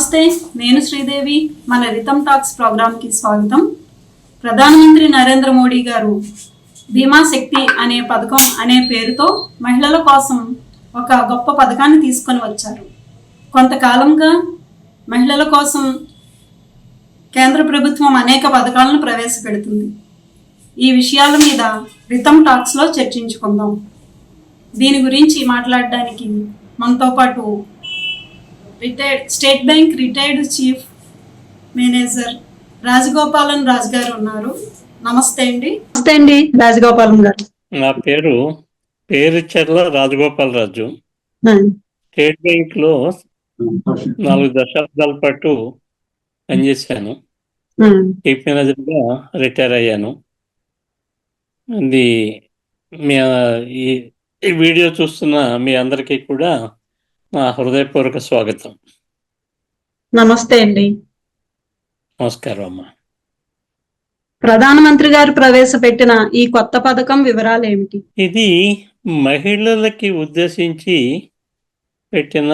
నమస్తే నేను శ్రీదేవి. మన రితం టాక్స్ ప్రోగ్రాంకి స్వాగతం. ప్రధానమంత్రి నరేంద్ర మోడీ గారు బీమా శక్తి అనే పథకం అనే పేరుతో మహిళల కోసం ఒక గొప్ప పథకాన్ని తీసుకొని వచ్చారు. కొంతకాలంగా మహిళల కోసం కేంద్ర ప్రభుత్వం అనేక పథకాలను ప్రవేశపెడుతుంది. ఈ విషయాల మీద రితం టాక్స్లో చర్చించుకుందాం. దీని గురించి మాట్లాడడానికి మనతో పాటు retired State Bank retired chief manager Rajagopalan Raju garu ఉన్నారు. నమస్తే అండి. నమస్తే అండి. రాజగోపాలన్ గారు. నా పేరు పేరుచెర్ల రాజగోపాలరాజు. స్టేట్ బ్యాంక్లో నాలుగు దశాబ్దాల పాటు పనిచేశాను. చీఫ్ మేనేజర్గా రిటైర్ అయ్యాను. ఇది మీ ఈ వీడియో చూస్తున్న మీ అందరికీ కూడా నా హృదయపూర్వక స్వాగతం. నమస్తే అండి. నమస్కారం అమ్మా. ప్రధానమంత్రి గారు ప్రవేశపెట్టిన ఈ కొత్త పథకం వివరాలు ఏమిటి? ఇది మహిళలకి ఉద్దేశించి పెట్టిన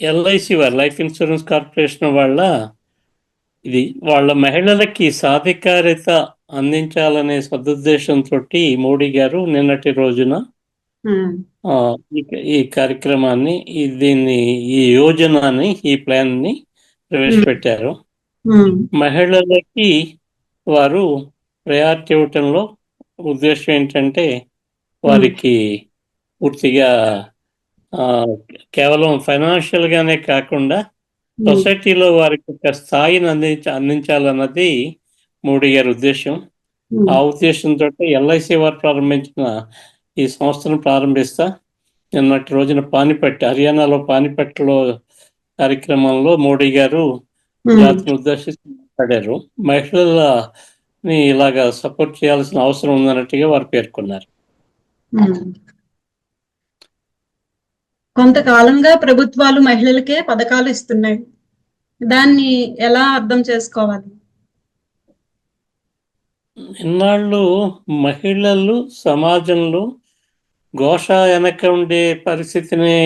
ఎల్ఐసి వారి లైఫ్ ఇన్సూరెన్స్ కార్పొరేషన్ వాళ్ళ ఇది వాళ్ళ మహిళలకి సాధికారిత అందించాలనే సదుద్దేశంతో మోడీ గారు నిన్నటి రోజున ఈ- ఈ కార్యక్రమాన్ని దీన్ని ఈ యోజనని ఈ ప్లాన్ని ప్రవేశపెట్టారు ఉమ్, మహిళలకి వారు ప్రయారిటీ ఇవ్వటంలో ఉద్దేశం ఏంటంటే వారికి పూర్తిగా ఆ, కేవలం ఫైనాన్షియల్ గానే కాకుండా సొసైటీలో వారికి ఒక స్థాయిని అందించ అందించాలన్నది మోడీ గారి ఉద్దేశం. ఆ ఉద్దేశంతో ఎల్ఐసి వారు ప్రారంభించిన ఈ సంస్థను ప్రారంభిస్తా. నిన్నటి రోజున పానిపట్ హర్యానాలో పానిపట్లో కార్యక్రమంలో మోడీ గారు జాతిని ఉద్దేశించి మాట్లాడారు. మహిళలని ఇలాగా సపోర్ట్ చేయాల్సిన అవసరం ఉందన్నట్టుగా వారు పేర్కొన్నారు. కొంతకాలంగా ప్రభుత్వాలు మహిళలకే పథకాలు ఇస్తున్నాయి. దాన్ని ఎలా అర్థం చేసుకోవాలి? ఇన్నాళ్ళు మహిళలు సమాజంలో ఘోష వెనక ఉండే పరిస్థితిని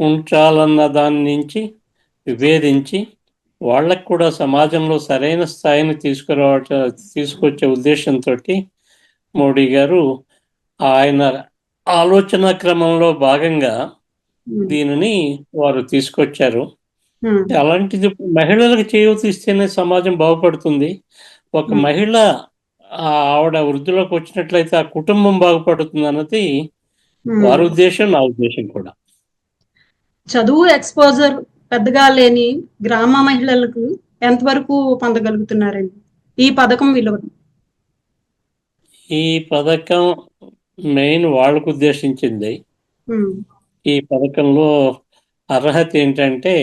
ఉంచాలన్న దాని నుంచి విభేదించి వాళ్ళకు కూడా సమాజంలో సరైన స్థాయిని తీసుకురావట తీసుకొచ్చే ఉద్దేశంతో మోడీ గారు ఆయన ఆలోచన క్రమంలో భాగంగా దీనిని వారు తీసుకొచ్చారు అలాంటిది మహిళలకు చేయూత ఇస్తేనే సమాజం బాగుపడుతుంది ఒక. మహిళ ఆవిడ వృద్ధిలోకి వచ్చినట్లయితే ఆ కుటుంబం బాగుపడుతుంది అన్నది. వారి ఉద్దేశం నా ఉద్దేశం కూడా. చదువు ఎక్స్పోజర్ పెద్దగా లేని గ్రామ మహిళలకు ఎంతవరకు పొందగలుగుతున్నారండి? ఈ పథకం విలువ ఈ పథకం మెయిన్ వాళ్ళకు ఉద్దేశించింది. ఉమ్, ఈ పథకంలో అర్హత ఏంటంటే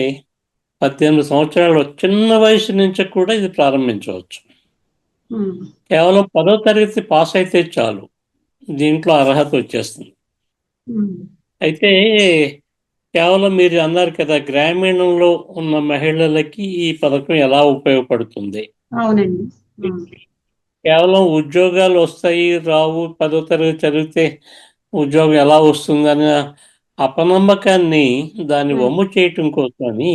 పద్దెనిమిది సంవత్సరాలు చిన్న వయసు నుంచి కూడా ఇది ప్రారంభించవచ్చు. ఉమ్, కేవలం పదో తరగతి పాస్ అయితే చాలు. దీంట్లో అర్హత వచ్చేస్తుంది. అయితే కేవలం మీరు అన్నారు కదా గ్రామీణంలో ఉన్న మహిళలకి ఈ పథకం ఎలా ఉపయోగపడుతుంది? అవునండి. కేవలం ఉద్యోగాలు వస్తాయి రావు పదో తరగతి చదివితే ఉద్యోగం ఎలా వస్తుందనే అపనమ్మకాన్ని దాన్ని. వమ్ము చేయటం కోసమని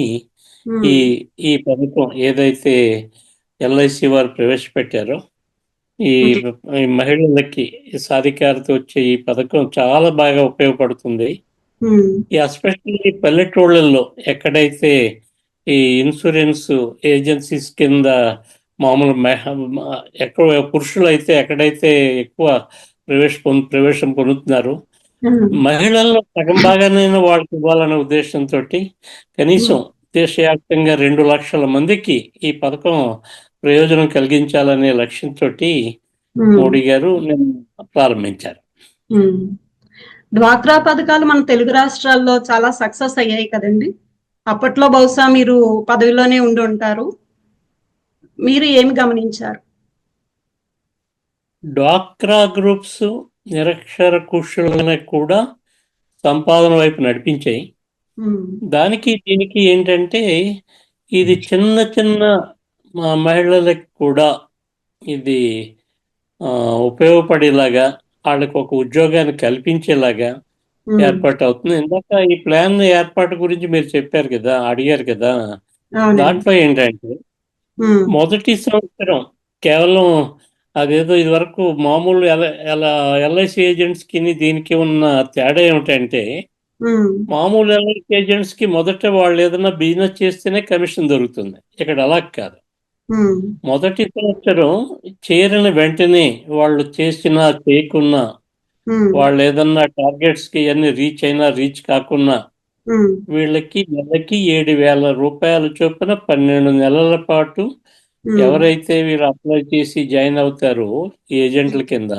ఈ ఈ పథకం ఏదైతే ఎల్ఐసి వారు ప్రవేశపెట్టారో ఈ మహిళలకి సాధికారత వచ్చే ఈ పథకం చాలా బాగా ఉపయోగపడుతుంది. ఎస్పెషల్లీ పల్లెటూళ్ళల్లో ఎక్కడైతే ఈ ఇన్సూరెన్స్ ఏజెన్సీస్ కింద మామూలు ఎక్కడ పురుషులు అయితే ఎక్కడైతే ఎక్కువ ప్రవేశ ప్రవేశం పొందుతున్నారు మహిళల్లో సగం బాగానైనా వాళ్ళకి ఇవ్వాలనే ఉద్దేశంతో కనీసం దేశవ్యాప్తంగా రెండు లక్షల మందికి ఈ పథకం ప్రయోజనం కలిగించాలనే లక్ష్యంతో మోడీ గారు ప్రారంభించారు. డ్వాక్రా పథకాలు మన తెలుగు రాష్ట్రాల్లో చాలా సక్సెస్ అయ్యాయి కదండి. అప్పట్లో బహుశా మీరు పదవిలోనే ఉండి ఉంటారు. మీరు ఏమి గమనించారు? డ్వాక్రా గ్రూప్స్ నిరక్షర కుషులను కూడా సంపాదన వైపు నడిపించాయి. దానికి దీనికి ఏంటంటే ఇది చిన్న చిన్న మహిళలకు కూడా ఇది ఆ, ఉపయోగపడేలాగా వాళ్ళకు ఒక ఉద్యోగాన్ని కల్పించేలాగా ఏర్పాటు అవుతుంది ఇందాక ఈ ప్లాన్ ఏర్పాటు గురించి మీరు చెప్పారు కదా అడిగారు కదా. దాంట్లో ఏంటంటే మొదటి సంవత్సరం కేవలం అదేదో ఇది వరకు మామూలు ఎల ఎలా ఎల్ఐసి ఏజెంట్స్కి దీనికి ఉన్న తేడా ఏమిటంటే మామూలు ఎల్ఐసి ఏజెంట్స్కి మొదట వాళ్ళు ఏదైనా బిజినెస్ చేస్తేనే కమిషన్ దొరుకుతుంది. ఇక్కడ అలా కాదు. మొదటి సంవత్సరం చేరిన వెంటనే వాళ్ళు చేసిన చేయకున్నా వాళ్ళు ఏదన్నా టార్గెట్స్కి అన్ని రీచ్ అయినా రీచ్ కాకున్నా వీళ్ళకి నెలకి ఏడు వేల రూపాయల చొప్పున పన్నెండు నెలల పాటు ఎవరైతే వీళ్ళు అప్లై చేసి జాయిన్ అవుతారో ఈ ఏజెంట్ల కింద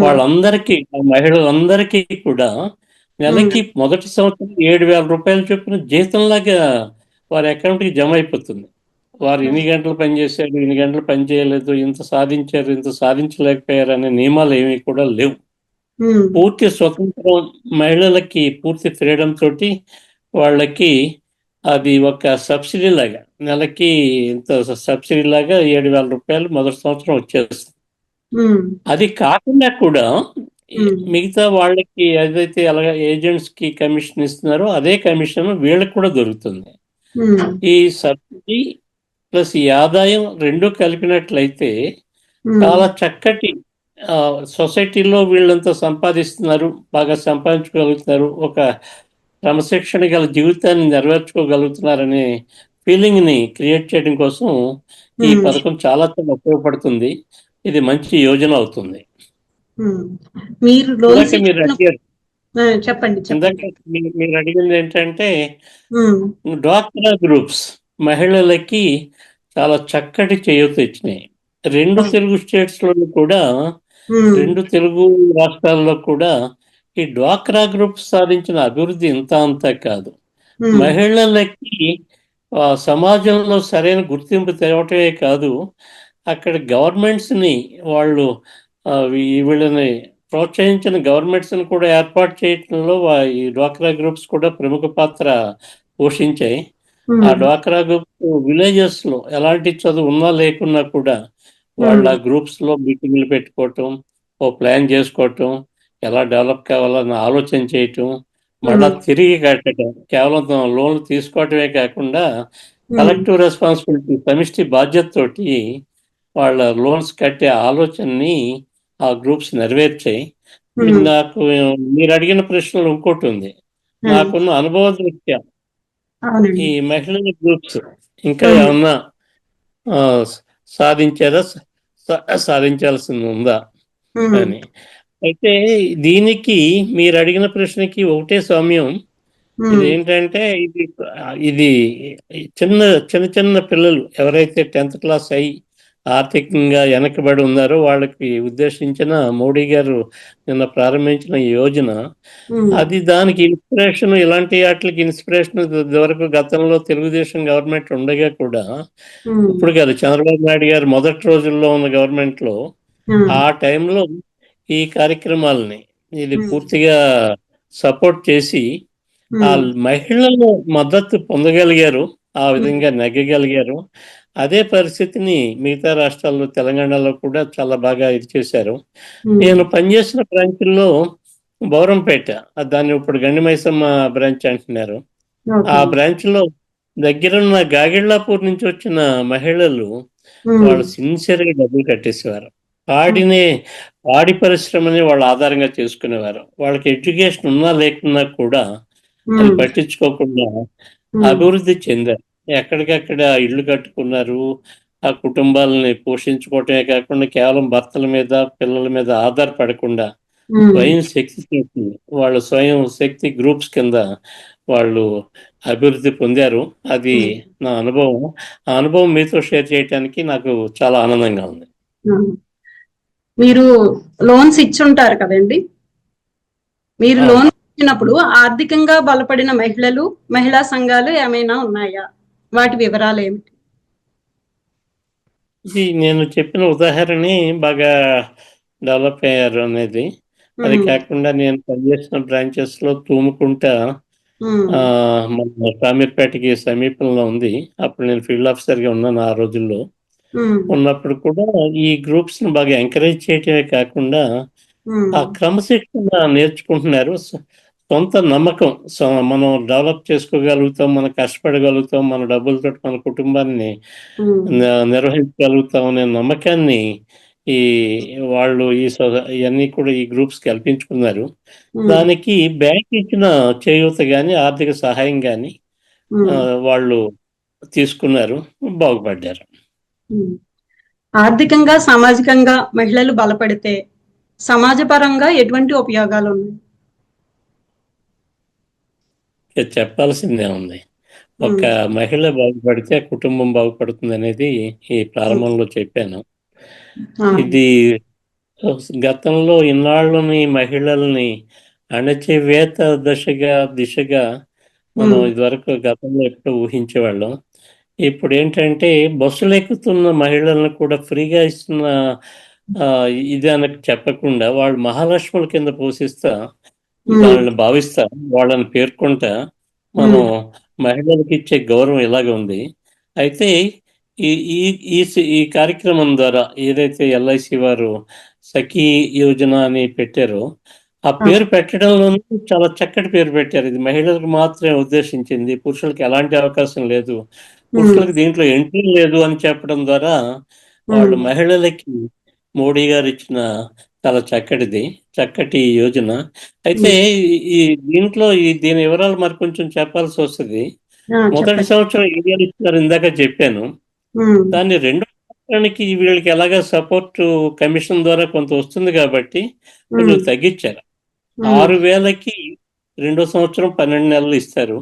వాళ్ళందరికీ మహిళలందరికీ కూడా నెలకి మొదటి సంవత్సరం ఏడు వేల రూపాయల చొప్పున జీతంలాగా వారి అకౌంట్కి జమ అయిపోతుంది. వారు ఇన్ని గంటలు పనిచేశారు ఇన్ని గంటలు పని చేయలేదు ఇంత సాధించారు ఇంత సాధించలేకపోయారు అనే నియమాలు ఏమీ కూడా లేవు. ఉమ్, పూర్తి స్వతంత్రం మహిళలకి పూర్తి ఫ్రీడమ్ తోటి వాళ్ళకి అది ఒక సబ్సిడీ లాగా నెలకి ఇంత సబ్సిడీ లాగా ఏడు వేల రూపాయలు మొదటి సంవత్సరం వచ్చేస్తుంది. ఉమ్, అది కాకుండా కూడా Hmm. మిగతా వాళ్ళకి ఏదైతే అలాగే ఏజెంట్స్కి కమిషన్ ఇస్తున్నారో అదే కమిషన్ వీళ్ళకి కూడా దొరుకుతుంది. ఈ సబ్సిడీ ప్లస్ ఈ ఆదాయం రెండు కలిపినట్లయితే చాలా చక్కటి సొసైటీలో వీళ్ళంతా సంపాదిస్తున్నారు బాగా సంపాదించుకోగలుగుతున్నారు ఒక క్రమశిక్షణ గల జీవితాన్ని నెరవేర్చుకోగలుగుతున్నారనే ఫీలింగ్ని క్రియేట్ చేయడం కోసం ఈ. పథకం చాలా చాలా ఉపయోగపడుతుంది. ఇది మంచి యోజన అవుతుంది. మీరు చెప్పండి మీరు అడిగింది ఏంటంటే డ్వాక్రా గ్రూప్స్. మహిళలకి చాలా చక్కటి చేయూత ఇచ్చినాయి. రెండు తెలుగు స్టేట్స్లో కూడా రెండు తెలుగు రాష్ట్రాల్లో కూడా ఈ డ్వాక్రా గ్రూప్స్ సాధించిన అభివృద్ధి ఇంత అంతా కాదు. మహిళలకి సమాజంలో సరైన గుర్తింపు తేవటమే కాదు అక్కడ గవర్నమెంట్స్ని వాళ్ళు వీళ్ళని ప్రోత్సహించిన గవర్నమెంట్స్ని కూడా ఏర్పాటు చేయడంలో వా- ఈ డ్వాక్రా గ్రూప్స్ కూడా ప్రముఖ పాత్ర పోషించాయి. ఆ డ్వాక్రా గ్రూప్స్ విలేజెస్లో ఎలాంటి చదువు ఉన్నా లేకున్నా కూడా వాళ్ళ గ్రూప్స్లో మీటింగ్లు పెట్టుకోవటం ఓ ప్లాన్ చేసుకోవటం ఎలా డెవలప్ కావాలని ఆలోచన చేయటం మళ్ళా తిరిగి కట్టడం కేవలం లోన్లు తీసుకోవటమే కాకుండా కలెక్టివ్ రెస్పాన్సిబిలిటీ సమిష్టి బాధ్యతతోటి వాళ్ళ లోన్స్ కట్టే ఆలోచనని ఆ గ్రూప్స్ నెరవేర్చాయి. నాకు మీరు అడిగిన ప్రశ్నలు ఇంకోటి ఉంది. నాకున్న అనుభవ దృష్ట్యా ఈ మహిళల గ్రూప్స్ ఇంకా. ఏమన్నా సాధించారా? సాధించాల్సింది ఉందా? అని. అయితే దీనికి మీరు అడిగిన ప్రశ్నకి ఒకటే సమయం. ఇది ఏంటంటే ఇది ఇది చిన్న చిన్న చిన్న పిల్లలు ఎవరైతే టెన్త్ క్లాస్ అయ్యి ఆర్థికంగా వెనకబడి ఉన్నారో వాళ్ళకి ఉద్దేశించిన మోడీ గారు నిన్న ప్రారంభించిన యోజన అది దానికి ఇన్స్పిరేషన్ ఇలాంటి వాటికి ఇన్స్పిరేషన్ వరకు గతంలో తెలుగుదేశం గవర్నమెంట్ ఉండగా కూడా ఇప్పుడు కాదు చంద్రబాబు నాయుడు గారు మొదటి రోజుల్లో ఉన్న గవర్నమెంట్లో ఆ టైంలో ఈ కార్యక్రమాలని ఇది. పూర్తిగా సపోర్ట్ చేసి ఆ మహిళలు మద్దతు పొందగలిగారు ఆ విధంగా నెగ్గగలిగారు. అదే పరిస్థితిని మిగతా రాష్ట్రాల్లో తెలంగాణలో కూడా చాలా బాగా ఇది చేశారు. నేను పనిచేసిన బ్రాంచ్ల్లో బౌరంపేట దాన్ని ఇప్పుడు గండిమైసమ్మ బ్రాంచ్ అంటున్నారు. ఆ బ్రాంచ్లో దగ్గరున్న గాగిళ్ళాపూర్ నుంచి వచ్చిన మహిళలు వాళ్ళు సిన్సియర్గా డబ్బులు కట్టేసేవారు. పాడినే పాడి పరిశ్రమని వాళ్ళు ఆధారంగా చేసుకునేవారు. వాళ్ళకి ఎడ్యుకేషన్ ఉన్నా లేకున్నా కూడా అది పట్టించుకోకుండా అభివృద్ధి చెందారు. ఎక్కడికక్కడ ఇళ్ళు కట్టుకున్నారు. ఆ కుటుంబాలని పోషించుకోవటమే కాకుండా కేవలం భర్తల మీద పిల్లల మీద ఆధారపడకుండా స్వయం శక్తి వాళ్ళు స్వయం శక్తి గ్రూప్స్ కింద వాళ్ళు అభివృద్ధి పొందారు. అది నా అనుభవం. ఆ అనుభవం మీతో షేర్ చేయడానికి నాకు చాలా ఆనందంగా ఉంది. మీరు లోన్స్ ఇచ్చుంటారు కదండి? మీరు. లోన్ ఇచ్చినప్పుడు ఆర్థికంగా బలపడిన మహిళలు మహిళా సంఘాలు ఏమైనా ఉన్నాయా? వాటి వివరాలు ఏమిటి? ఇది నేను చెప్పిన ఉదాహరణి బాగా డెవలప్ అయ్యారు అనేది. అది కాకుండా నేను పనిచేసిన బ్రాంచెస్లో తూముకుంటా మన షామీర్పేటకి సమీపంలో ఉంది. అప్పుడు నేను ఫీల్డ్ ఆఫీసర్గా ఉన్నాను ఆ రోజుల్లో. ఉన్నప్పుడు కూడా ఈ గ్రూప్స్ను బాగా ఎంకరేజ్ చేయటమే కాకుండా ఆ క్రమశిక్షణ నేర్చుకుంటున్నారు. సొంత నమ్మకం. సో మనం డెవలప్ చేసుకోగలుగుతాం మనం కష్టపడగలుగుతాం మన డబ్బులతో మన కుటుంబాన్ని నిర్వహించగలుగుతాం అనే నమ్మకాన్ని ఈ వాళ్ళు ఈ ఇవన్నీ కూడా ఈ గ్రూప్స్ కల్పించుకున్నారు. దానికి బ్యాంక్ ఇచ్చిన చేయూత కానీ ఆర్థిక సహాయం కానీ వాళ్ళు తీసుకున్నారు. బాగుపడ్డారు. ఆర్థికంగా సామాజికంగా మహిళలు బలపడితే సమాజపరంగా ఎటువంటి ఉపయోగాలు ఉన్నాయి? చెప్పాల్సిందే ఉంది. ఒక మహిళ బాగుపడితే కుటుంబం బాగుపడుతుంది అనేది ఈ ప్రారంభంలో చెప్పాను. ఇది గతంలో ఇన్నాళ్ళని మహిళల్ని అణచివేత దశగా దిశగా మనం ఇదివరకు గతంలో ఎప్పుడు ఊహించేవాళ్ళం. ఇప్పుడు ఏంటంటే బస్సులు ఎక్కుతున్న మహిళలను కూడా ఫ్రీగా ఇస్తున్న ఆ, ఇది అనకు చెప్పకుండా వాళ్ళు మహాలక్ష్ముల కింద పోషిస్తా వాళ్ళని భావిస్తా వాళ్ళని పేర్కొంటా మనం మహిళలకు ఇచ్చే గౌరవం ఇలాగ ఉంది. అయితే ఈ ఈ ఈ కార్యక్రమం ద్వారా ఏదైతే ఎల్ఐసి వారు సఖీ యోజన అని పెట్టారో ఆ పేరు పెట్టడంలోనూ చాలా చక్కటి పేరు పెట్టారు. ఇది మహిళలకు మాత్రమే ఉద్దేశించింది. పురుషులకు ఎలాంటి అవకాశం లేదు. పురుషులకు దీంట్లో ఎంట్రీ లేదు అని చెప్పడం ద్వారా వాళ్ళు మహిళలకి మోడీ గారు ఇచ్చిన చాలా చక్కటిది చక్కటి యోజన. అయితే ఈ- దీంట్లో ఈ దీని వివరాలు మరి కొంచెం చెప్పాల్సి వస్తుంది. మొదటి సంవత్సరం ఏడు ఇస్తున్నారు ఇందాక చెప్పాను. దాన్ని రెండో సంవత్సరానికి వీళ్ళకి ఎలాగ సపోర్ట్ కమిషన్ ద్వారా కొంత వస్తుంది కాబట్టి కొంచెం ఉమ్, తగ్గించారు. ఆరు వేలకి రెండో సంవత్సరం పన్నెండు నెలలు ఇస్తారు.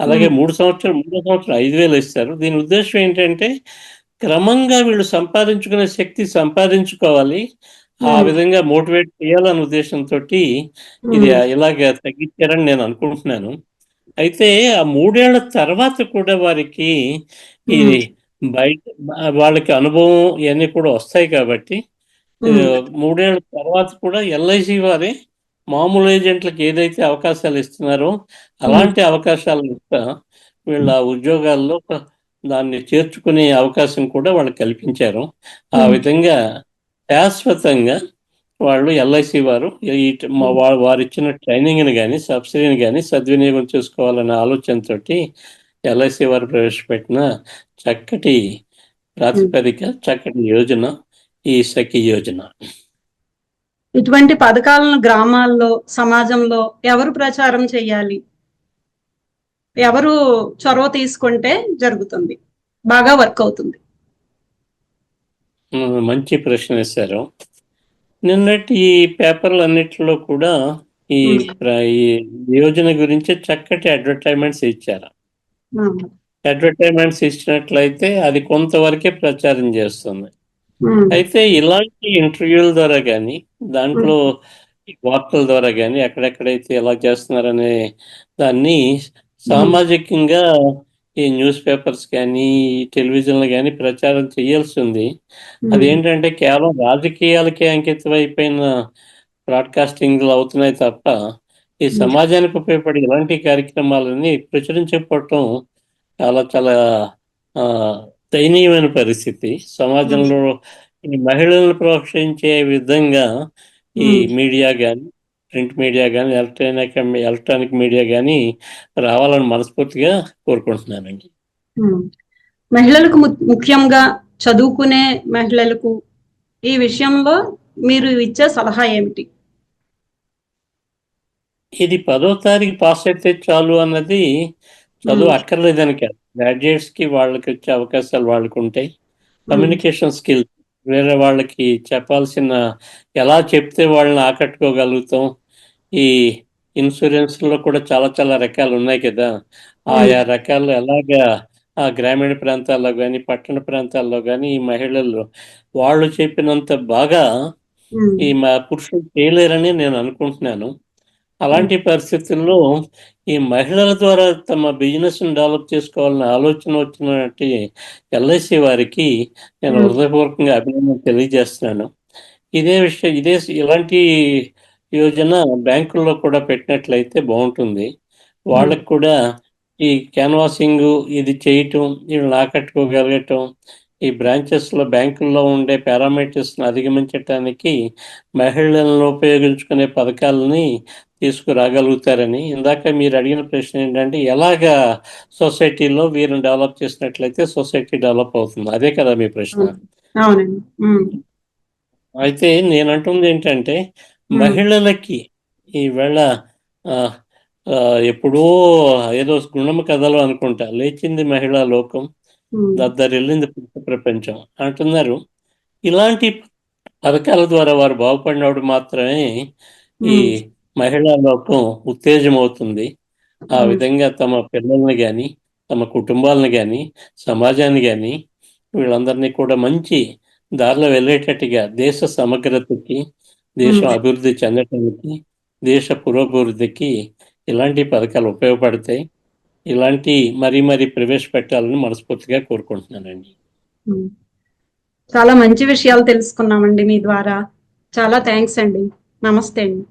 అలాగే మూడు సంవత్సరం మూడో సంవత్సరం ఐదు వేలు ఇస్తారు. దీని ఉద్దేశం ఏంటంటే క్రమంగా వీళ్ళు సంపాదించుకునే శక్తి సంపాదించుకోవాలి. ఆ విధంగా మోటివేట్ చేయాలనే ఉద్దేశంతో ఇది ఇలాగ తగ్గించారని నేను అనుకుంటున్నాను. అయితే ఆ మూడేళ్ళ తర్వాత కూడా వారికి ఈ ఉమ్, బయట వాళ్ళకి అనుభవం ఇవన్నీ కూడా వస్తాయి కాబట్టి మూడేళ్ళ తర్వాత కూడా ఎల్ఐసి వారే మామూలు ఏజెంట్లకు ఏదైతే అవకాశాలు ఇస్తున్నారో అలాంటి అవకాశాలు ఇస్తా వీళ్ళ ఉద్యోగాల్లో దాన్ని చేర్చుకునే అవకాశం కూడా వాళ్ళు కల్పించారు. ఆ విధంగా శాశ్వతంగా వాళ్ళు ఎల్ఐసి వారు ఈ వారు ఇచ్చిన ట్రైనింగ్ని కానీ సబ్సిడీని కానీ సద్వినియోగం చేసుకోవాలనే ఆలోచనతోటి ఎల్ఐసి వారు ప్రవేశపెట్టిన చక్కటి ప్రాతిపదిక చక్కటి యోజన ఈ సఖి యోజన. ఇటువంటి పథకాలను గ్రామాల్లో సమాజంలో ఎవరు ప్రచారం చేయాలి? ఎవరు చొరవ తీసుకుంటే జరుగుతుంది బాగా వర్క్ అవుతుంది. మంచి ప్రశ్న వేశారు. నిన్నటి ఈ పేపర్లు అన్నిటిలో కూడా ఈ యోజన గురించి చక్కటి అడ్వర్టైజ్మెంట్స్ ఇచ్చారు. అడ్వర్టైజ్మెంట్స్ ఇచ్చినట్లయితే అది కొంతవరకే ప్రచారం చేస్తుంది. అయితే ఇలాంటి ఇంటర్వ్యూల ద్వారా కానీ దాంట్లో వార్తల ద్వారా కానీ ఎక్కడెక్కడైతే ఎలా చేస్తున్నారనే దాన్ని సామాజికంగా ఈ న్యూస్ పేపర్స్ కానీ టెలివిజన్లు కానీ ప్రచారం చేయాల్సి ఉంది. అదేంటంటే కేవలం రాజకీయాలకే అంకితం అయిపోయిన బ్రాడ్కాస్టింగ్లు అవుతున్నాయి తప్ప ఈ సమాజానికి ఉపయోగపడే ఇలాంటి కార్యక్రమాలని ప్రచురించకపోవటం చాలా చాలా దయనీయమైన పరిస్థితి. సమాజంలో ఈ మహిళలను ప్రోత్సహించే విధంగా ఈ. మీడియా కానీ ప్రింట్ మీడియా కానీ ఎలక్ట్రానిక్ ఎలక్ట్రానిక్ మీడియా కానీ రావాలని మనస్ఫూర్తిగా కోరుకుంటున్నానండి. ఉమ్. మహిళలకు ముఖ్యంగా చదువుకునే మహిళలకు ఈ విషయంలో మీరు ఇచ్చే సలహా ఏమిటి? ఇది పదో తారీఖు పాస్ అయితే చాలు అన్నది చదువు. అక్కర్లేదని కాదు గ్రాడ్యుయేట్స్కి వాళ్ళకి వచ్చే అవకాశాలు వాళ్ళకు ఉంటాయి కమ్యూనికేషన్ స్కిల్ వేరే వాళ్ళకి చెప్పాల్సిన ఎలా చెప్తే వాళ్ళని ఆకట్టుకోగలుగుతాం ఈ ఇన్సూరెన్స్లో కూడా చాలా చాలా రకాలు ఉన్నాయి కదా. ఆయా రకాలు ఎలాగా ఆ గ్రామీణ ప్రాంతాల్లో కానీ పట్టణ ప్రాంతాల్లో కానీ ఈ మహిళలు వాళ్ళు చెప్పినంత బాగా ఈ మా పురుషులు చేయలేరని నేను అనుకుంటున్నాను. అలాంటి పరిస్థితుల్లో ఈ మహిళల ద్వారా తమ బిజినెస్ డెవలప్ చేసుకోవాలనే ఆలోచన వచ్చినటువంటి ఎల్ఐసి వారికి నేను. హృదయపూర్వకంగా అభినందన తెలియజేస్తున్నాను. ఇదే విషయం ఇదే ఇలాంటి యోజన బ్యాంకుల్లో కూడా పెట్టినట్లయితే బాగుంటుంది. వాళ్ళకు కూడా ఈ క్యాన్వాసింగ్ ఇది చేయటం వీళ్ళని ఆకట్టుకోగలగటం ఈ బ్రాంచెస్లో బ్యాంకుల్లో ఉండే పారామీటర్స్ అధిగమించటానికి మహిళలను ఉపయోగించుకునే పథకాలని తీసుకురాగలుగుతారని. ఇందాక మీరు అడిగిన ప్రశ్న ఏంటంటే ఎలాగా సొసైటీలో వీరిని డెవలప్ చేసినట్లయితే సొసైటీ డెవలప్ అవుతుంది? అదే కదా మీ ప్రశ్న. అయితే నేను అంటుంది ఏంటంటే. మహిళలకి ఈవేళ ఎప్పుడో ఏదో గుణం కథలు అనుకుంటా లేచింది మహిళా లోకం దద్దరిల్లింది పురుష ప్రపంచం అంటున్నారు. ఇలాంటి పథకాల ద్వారా వారు బాగుపడినప్పుడు మాత్రమే ఈ మహిళా లోకం ఉత్తేజం అవుతుంది ఆ విధంగా తమ పిల్లల్ని కానీ తమ కుటుంబాలను కానీ సమాజాన్ని కానీ వీళ్ళందరినీ కూడా మంచి దారిలో వెళ్ళేటట్టుగా దేశ సమగ్రతకి దేశం. అభివృద్ధి చెందటానికి దేశ పురోభివృద్ధికి ఇలాంటి పథకాలు ఉపయోగపడతాయి. ఇలాంటి మరీ మరీ ప్రవేశపెట్టాలని మనస్ఫూర్తిగా కోరుకుంటున్నానండి. చాలా మంచి విషయాలు తెలుసుకున్నామండి మీ ద్వారా. చాలా థ్యాంక్స్ అండి. నమస్తే అండి.